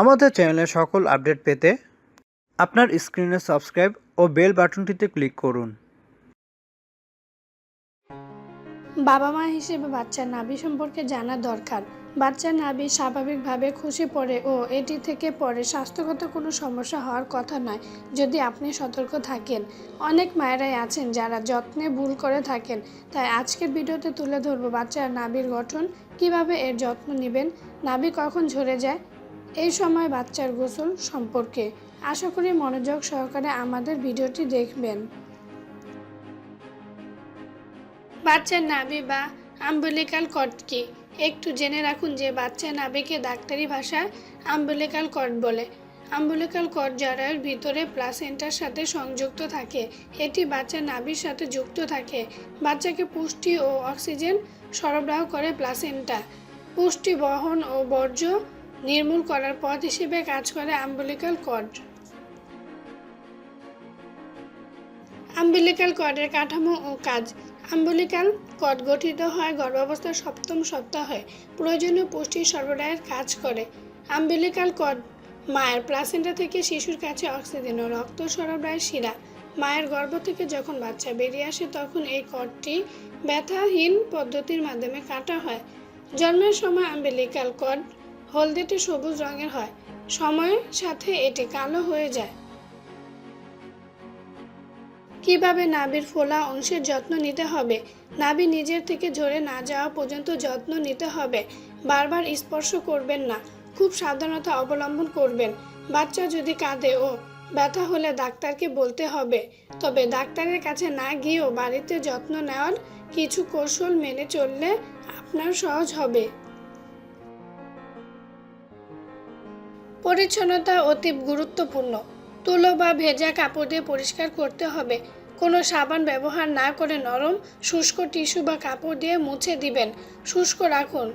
আমাদের চ্যানেলের সকল আপডেট পেতে আপনার স্ক্রিনে সাবস্ক্রাইব ও বেল বাটনটিতে ক্লিক করুন। বাবা মা হিসেবে বাচ্চার নাভি সম্পর্কে জানা দরকার। বাচ্চার নাভি স্বাভাবিকভাবে খুশি পড়ে ও এটি থেকে পরে স্বাস্থ্যগত কোনো সমস্যা হওয়ার কথা নয়, যদি আপনি সতর্ক থাকেন। অনেক মায়েরাই আছেন যারা যত্নে ভুল করে থাকেন। তাই আজকের ভিডিওতে তুলে ধরবো বাচ্চার নাভির গঠন, কীভাবে এর যত্ন নেবেন, নাভি কখন ঝরে যায় এই সময় বাচ্চার গোসল সম্পর্কে। আশা করি মনোযোগ সহকারে আমাদের ভিডিওটি দেখবেন। বাচ্চার নাভি বা আম্বলিকাল কর্ড কি? একটু জেনে রাখুন যে বাচ্চা নাভিকে ডাক্তারি ভাষায় আম্বলিকাল কর্ড বলে। আম্বলিকাল কর্ড জরায়ুর ভিতরে প্লাসেন্টার সাথে সংযুক্ত থাকে। এটি বাচ্চার নাভির সাথে যুক্ত থাকে। বাচ্চাকে পুষ্টি ও অক্সিজেন সরবরাহ করে প্লাসেন্টা। পুষ্টি বহন ও বর্জ্য নির্মূল করার পথ হিসেবে কাজ করে আম্বলিকাল কর্ড আম্বিলিকাল কর্ডের কাঠামো ও কাজ। আম্বিলিকাল কর্ড গঠিত হয় গর্ভাবস্থার সপ্তম সপ্তাহে। প্রয়োজনীয় পুষ্টি সরবরাহের কাজ করে। আম্বিলিকাল কর্ড মায়ের প্লাসেন্টা থেকে শিশুর কাছে অক্সিজেন ও রক্ত সরবরাহের শিরা। মায়ের গর্ভ থেকে যখন বাচ্চা বেরিয়ে আসে, তখন এই কর্ডটি ব্যথাহীন পদ্ধতির মাধ্যমে কাটা হয়। জন্মের সময় আম্বিলিকাল কর্ড হলদেটে সবুজ রঙের হয়। সময়ের সাথে এটি কালো হয়ে যায়। কীভাবে নাভির ফোলা অংশের যত্ন নিতে হবে? নাভি নিজের থেকে ঝরে না যাওয়া পর্যন্ত যত্ন নিতে হবে। বারবার স্পর্শ করবেন না। খুব সাবধানতা অবলম্বন করবেন। বাচ্চা যদি কাঁদে ও ব্যথা হলে ডাক্তারকে বলতে হবে। তবে ডাক্তারের কাছে না গিয়েও বাড়িতে যত্ন নেওয়ার কিছু কৌশল মেনে চললে আপনার সহজ হবে। পরিচ্ছন্নতা অতি গুরুত্বপূর্ণ। তুলো বা ভেজা কাপড় দিয়ে পরিষ্কার করতে হবে। কোনো সাবান ব্যবহার না করে নরম, শুষ্ক টিস্যু বা কাপড় দিয়ে মুছে দিবেন। শুষ্ক রাখুন।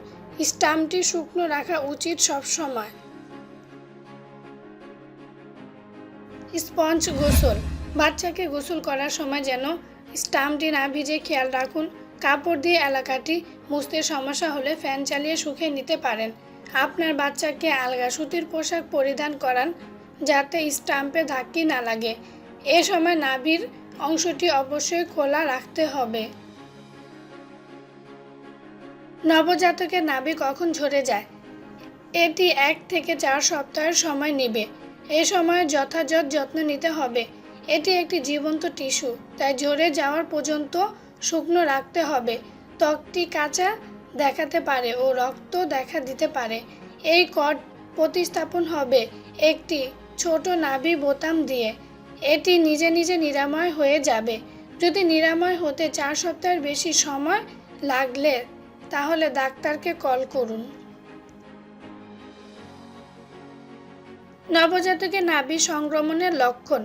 স্টাম্পটি শুকনো রাখা উচিত সব সময়। স্পঞ্জ গোসল। বাচ্চাকে গোসল করার সময় যেন স্টাম্পটি না ভিজে খেয়াল রাখুন। কাপড় দিয়ে এলাকাটি মুছতে সমস্যা হলে ফ্যান চালিয়ে শুকিয়ে নিতে পারেন। আপনার বাচ্চাকে আলগা সুতির পোশাক পরিধান করান যাতে স্টাম্পে ধাক্কি না লাগে। এ সময় নাভির অংশটি অবশ্যই খোলা রাখতে হবে। নবজাতকের নাভি কখন ঝরে যায়? এটি এক থেকে চার সপ্তাহের সময় নেবে। এ সময় যথাযথ যত্ন নিতে হবে। এটি একটি জীবন্ত টিস্যু, তাই ঝরে যাওয়ার পর্যন্ত শুকনো রাখতে হবে। ত্বকটি কাঁচা দেখাতে পারে ও রক্ত দেখা দিতে পারে। এই কট প্রতিস্থাপন হবে একটি ছোট নাভি বোতাম দিয়ে। এটি নিজে নিজে নিরাময় হয়ে যাবে। যদি নিরাময় হতে চার সপ্তাহের বেশি সময় লাগলে, তাহলে ডাক্তারকে কল করুন। নবজাতকের নাভি সংক্রমণের লক্ষণ।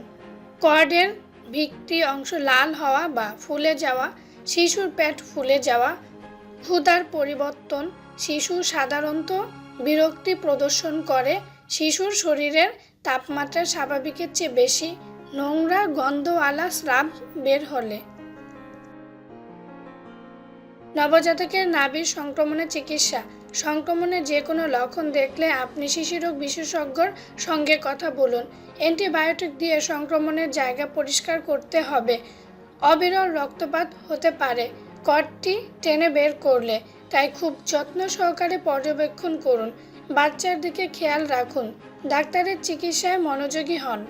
কর্ডের ভিত্তি অংশ লাল হওয়া বা ফুলে যাওয়া শিশুর পেট ফুলে যাওয়া, ক্ষুধার পরিবর্তন, শিশু সাধারণত বিরক্তি প্রদর্শন করে, শিশুর শরীরের তাপমাত্রা স্বাভাবিকের চেয়ে বেশি, নোংরা গন্ধওয়ালা স্রাব বের হলে। নবজাতকের নাভির সংক্রমণের চিকিৎসা। সংক্রমণের যে কোনো লক্ষণ দেখলে আপনি শিশুরোগ বিশেষজ্ঞর সঙ্গে কথা বলুন। অ্যান্টিবায়োটিক দিয়ে সংক্রমণের জায়গা পরিষ্কার করতে হবে। অবিরল রক্তপাত হতে পারে। কটটি টেনে বের করলে, তাই খুব যত্ন সহকারে পর্যবেক্ষণ করুন। বাচ্চার দিকে খেয়াল রাখুন। ডাক্তারের চিকিৎসায় মনোযোগী হন।